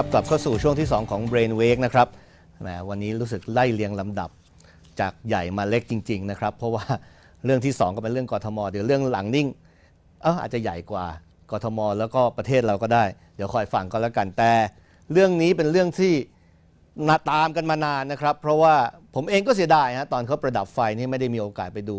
ครับกลับเข้าสู่ช่วงที่ 2 ของ Brain Wake นะครับแหมวันนี้รู้สึกไล่เรียงลำดับจากใหญ่มาเล็กจริง ๆ นะครับ เพราะว่าเรื่องที่ 2 ก็เป็นเรื่องกทม เดี๋ยวเรื่องหลังนิ่งเอออาจจะใหญ่กว่ากทม แล้วก็ประเทศเราก็ได้ เดี๋ยวคอยฟังก็แล้วกันแต่ เรื่องนี้เป็นเรื่องที่นาตามกันมานานนะครับ เพราะว่าผมเองก็เสียดายฮะตอนเขาประดับไฟนี่ไม่ได้มีโอกาสไปดู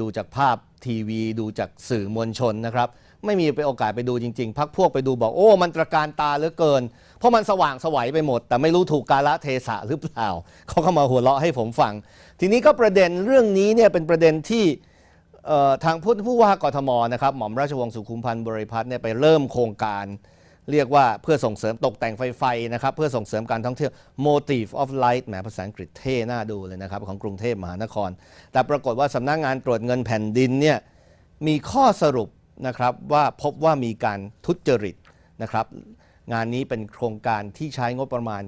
ดูจากภาพทีวี ดูจากสื่อมวลชนนะครับ ไม่มีไปโอกาสไปดูจริง ๆ พักพวกไปดูบอกโอ้ มันตระการตาเหลือเกิน เพราะมันสว่างสวัยไปหมด แต่ไม่รู้ถูกกาละเทศะหรือเปล่าเขาก็มาหัวเราะให้ผมฟัง ทีนี้ก็ประเด็นเรื่องนี้เนี่ยเป็นประเด็นที่ทางผู้ผู้ว่ากทมนะครับหม่อมราชวงศ์สุขุมพันธ์บริพัตรเนี่ยไปเริ่มโครงการ เรียกว่าเพื่อส่งเสริมตกแต่งไฟไฟนะครับเพื่อส่งเสริมการท่องเที่ยว Motive of Light แหมภาษาอังกฤษเท่น่าดูเลยนะครับของกรุงเทพมหานคร แต่ปรากฏว่าสำนักงานตรวจเงินแผ่นดินเนี่ยมีข้อสรุป นะครับว่าพบว่ามีการทุจริตนะครับงานนี้เป็นโครงการที่ใช้งบประมาณ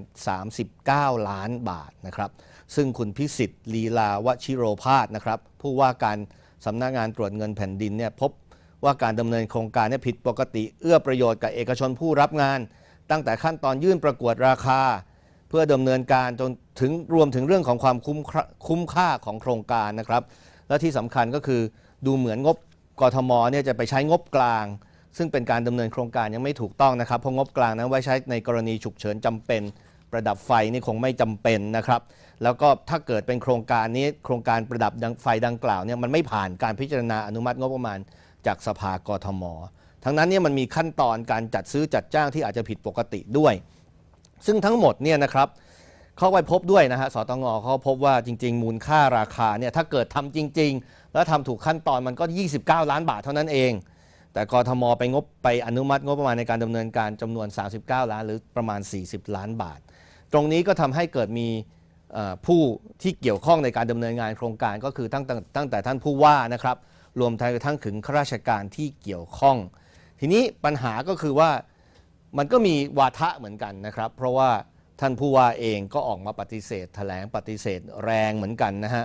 39 ล้านบาทนะครับซึ่งคุณพิสิทธิ์ลีลาวชิโรพาสนะครับผู้ว่าการสำนักงานตรวจเงินแผ่นดินเนี่ยพบว่าการดำเนินโครงการเนี่ยผิดปกติ เอื้อประโยชน์กับเอกชนผู้รับงาน ตั้งแต่ขั้นตอนยื่นประกวดราคา เพื่อดำเนินการจนถึงรวมถึงเรื่องของความคุ้มค่าคุ้มค่าของโครงการนะครับและที่สำคัญก็คือดูเหมือนงบ กทมเนี่ยจะไปใช้งบกลาง ซึ่งเป็นการดำเนินโครงการยังไม่ถูกต้องนะครับเพราะงบกลางนั้นไว้ใช้ในกรณีฉุกเฉินจำเป็น ประดับไฟนี่คงไม่จำเป็นนะครับ แล้วก็ถ้าเกิดเป็นโครงการนี้โครงการประดับดไฟดังกล่าวเนี่ยมันไม่ผ่านการพิจารณาอนุมัติงบประมาณ จากสภากทม ทั้งนั้นเนี่ยมันมีขั้นตอนการจัดซื้อจัดจ้างที่อาจจะผิดปกติด้วย ซึ่งทั้งหมดเนี่ยนะครับเขาไปพบด้วยนะฮะสตงเขาพบว่าจริง ๆ มูลค่าราคาเนี่ยถ้าเกิดทำจริง ๆ แล้วทำถูกขั้นตอนมันก็ 29 ล้านบาทเท่านั้นเอง แต่กทมไปงบไปอนุมัติงบประมาณในการดำเนินการจำนวน 39 ล้านหรือประมาณ 40 ล้านบาท ตรงนี้ก็ทำให้เกิดมีผู้ที่เกี่ยวข้องในการดำเนินงานโครงการก็คือตั้งแต่ตั้งแต่ท่านผู้ว่านะครับรวมทั้งถึงข้าราชการที่เกี่ยวข้อง ทีนี้ปัญหาก็คือว่ามันก็มีวาทะเหมือนกันนะครับ เพราะว่าท่านผู้ว่าเองก็ออกมาปฏิเสธ แถลงปฏิเสธแรงเหมือนกันนะฮะ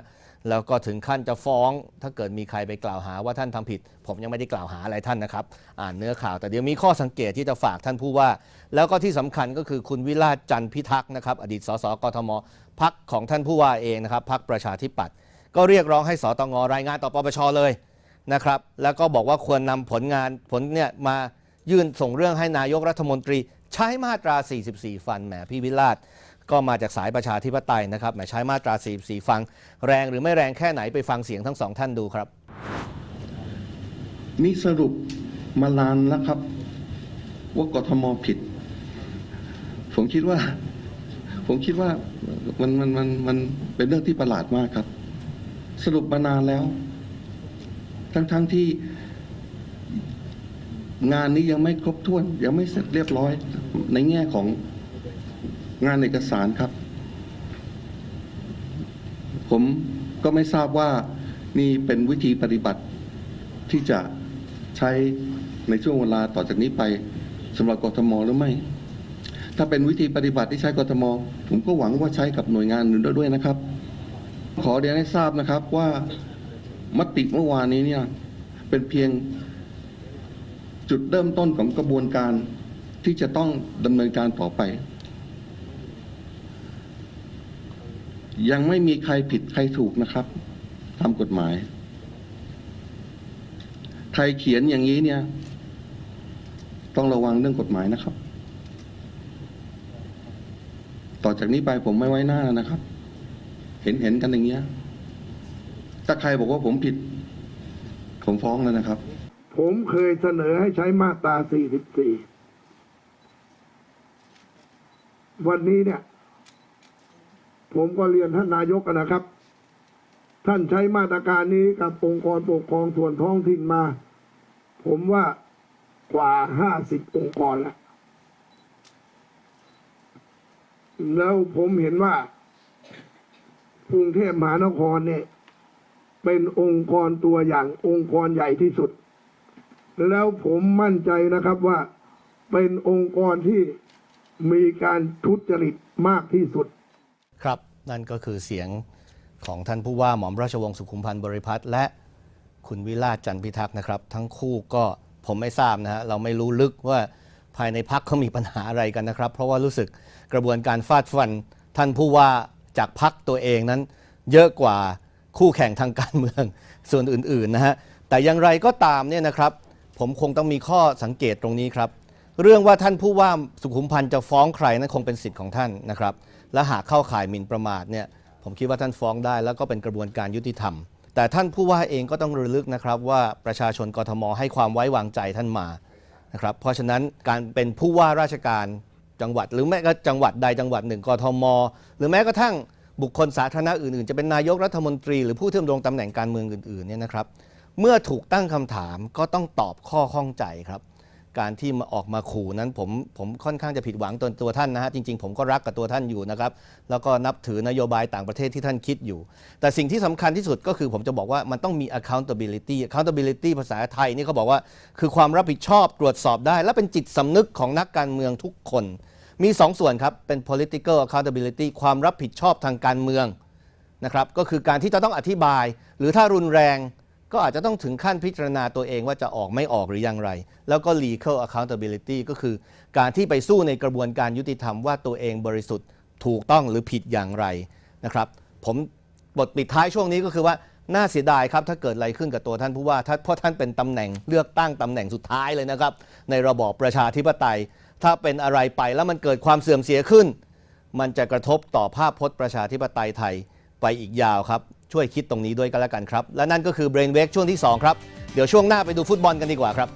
แล้วก็ถึงขั้นจะฟ้อง ถ้าเกิดมีใครไปกล่าวหาว่าท่านทำผิด ผมยังไม่ได้กล่าวหาอะไรท่านนะครับอ่านเนื้อข่าวแต่เดี๋ยวมีข้อสังเกตที่จะฝากท่านผู้ว่า แล้วก็ที่สำคัญก็คือคุณวิราชจันพิทักษ์นะครับอดีตสสกทมพักของท่านผู้ว่าเองนะครับพักประชาธิปัตย์ก็เรียกร้องให้สตงรายงานต่อปปชเลยนะครับแล้วก็บอกว่าควรนำผลงานผลเนี่ยมายื่นส่งเรื่องให้นายกรัฐมนตรี ใช้มาตรา 44 ฟันแหมพี่วิราช ก็มาจากสายประชาธิปไตยนะครับหมใช้มาตรา44ฟัง แรงหรือไม่แรงแค่ไหนไปฟังเสียงทั้งสองท่านดูครับ นี่สรุปมานานแล้วครับ ว่ากทมผิด ผมคิดว่า ผมคิดว่ามันมันมันมันเป็นเรื่องที่ประหลาดมากครับ สรุปมานานแล้ว ทั้งทั้งที่งานนี้ยังไม่ครบถ้วน ยังไม่เสร็จเรียบร้อยในแง่ของ งานเอกสารครับ ผมก็ไม่ทราบว่านี่เป็นวิธีปฏิบัติที่จะใช้ในช่วงเวลาต่อจากนี้ไปสำหรับกทมหรือไม่ ถ้าเป็นวิธีปฏิบัติที่ใช้กทม ผมก็หวังว่าใช้กับหน่วยงานอื่นด้วยนะครับ ขอเรียนให้ทราบนะครับว่ามติเมื่อวานนี้เนี่ยเป็นเพียงจุดเริ่มต้นของกระบวนการที่จะต้องดำเนินการต่อไป ยังไม่มีใครผิดใครถูกนะครับตามกฎหมาย ใครเขียนอย่างนี้เนี่ย ต้องระวังเรื่องกฎหมายนะครับ ต่อจากนี้ไปผมไม่ไว้หน้านะครับ เห็นเห็นกันอย่างเงี้ย ถ้าใครบอกว่าผมผิด ผมฟ้องแล้วนะครับ ผมเคยเสนอให้ใช้มาตรา 44 วันนี้เนี่ย ผมก็เรียนท่านนายกนะครับ ท่านใช้มาตรการนี้กับองค์กรปกครองส่วนท้องถิ่นมา ผมว่ากว่า50องค์กรแล้วแล้วผมเห็นว่ากรุงเทพมหานครเนี่ย เป็นองค์กรตัวอย่างองค์กรใหญ่ที่สุด แล้วผมมั่นใจนะครับว่าเป็นองค์กรที่มีการทุจริตมากที่สุด นั่นก็คือเสียงของท่านผู้ว่าหมอมราชวงศ์สุขุมพันธ์บริพัตรและคุณวิราชจันพิทักษ์นะครับ ทั้งคู่ก็ผมไม่ทราบนะฮะเราไม่รู้ลึกว่าภายในพักเขามีปัญหาอะไรกันนะครับ เพราะว่ารู้สึกกระบวนการฟาดฟัน ท่านผู้ว่าจากพักตัวเองนั้น เยอะกว่าคู่แข่งทางการเมืองส่วนอื่นๆนะฮะแต่อย่างไรก็ตามเนี่ยนะครับ ผมคงต้องมีข้อสังเกตตรงนี้ครับ เรื่องว่าท่านผู้ว่าสุขุมพันธ์จะฟ้องใครนั้นคงเป็นสิทธิ์ของท่านนะครับ และหากเข้าข่ายหมิ่นประมาทเนี่ยผมคิดว่าท่านฟ้องได้ แล้วก็เป็นกระบวนการยุติธรรม แต่ท่านผู้ว่าเองก็ต้องระลึกนะครับว่าประชาชนกทมให้ความไว้วางใจท่านมานะครับเพราะฉะนั้นการเป็นผู้ว่าราชการจังหวัด หรือแม้กระทั่งจังหวัดใดจังหวัดหนึ่งกทม หรือแม้กระทั่งบุคคลสาธารณะอื่นๆ จะเป็นนายกรัฐมนตรีหรือผู้ที่ดำรงตำแหน่งการเมืองอื่นๆเนี่ยนะครับ เมื่อถูกตั้งคำถามก็ต้องตอบข้อข้องใจครับ การที่มาออกมาขู่นั้นผมผมค่อนข้างจะผิดหวังตัวตัวท่านนะฮะจริง ๆ ผมก็รักกับตัวท่านอยู่นะครับแล้วก็นับถือนโยบายต่างประเทศที่ท่านคิดอยู่ แต่สิ่งที่สำคัญที่สุดก็คือผมจะบอกว่ามันต้องมี accountability accountability ภาษาไทยนี่เขาบอกว่า คือความรับผิดชอบตรวจสอบได้ และเป็นจิตสำนึกของนักการเมืองทุกคน มีสองส่วนครับเป็น political accountability ความรับผิดชอบทางการเมืองนะครับก็คือการที่จะต้องอธิบาย หรือถ้ารุนแรง ก็อาจจะต้องถึงขั้นพิจารณาตัวเองว่าจะออกไม่ออกหรือย่างไร แล้วก็ legal accountability ก็คือการที่ไปสู้ในกระบวนการยุติธรรมว่าตัวเองบริสุทธิ์ถูกต้องหรือผิดอย่างไรนะครับ ผมบทปิดท้ายช่วงนี้ก็คือว่าน่าเสียดายครับถ้าเกิดอะไรขึ้นกับตัวท่านผู้ว่าถ้าเพราะท่านเป็นตำแหน่งเลือกตั้งตำแหน่งสุดท้ายเลยนะครับ ในระบอบประชาธิปไตย ถ้าเป็นอะไรไปแล้วมันเกิดความเสื่อมเสียขึ้น มันจะกระทบต่อภาพพจน์ประชาธิปไตยไทยไปอีกยาวครับ ช่วยคิดตรงนี้ด้วยกันแล้วกันครับ และนั่นก็คือ Brain Wake ช่วงที่ 2 ครับ เดี๋ยวช่วงหน้าไปดูฟุตบอลกันดีกว่าครับ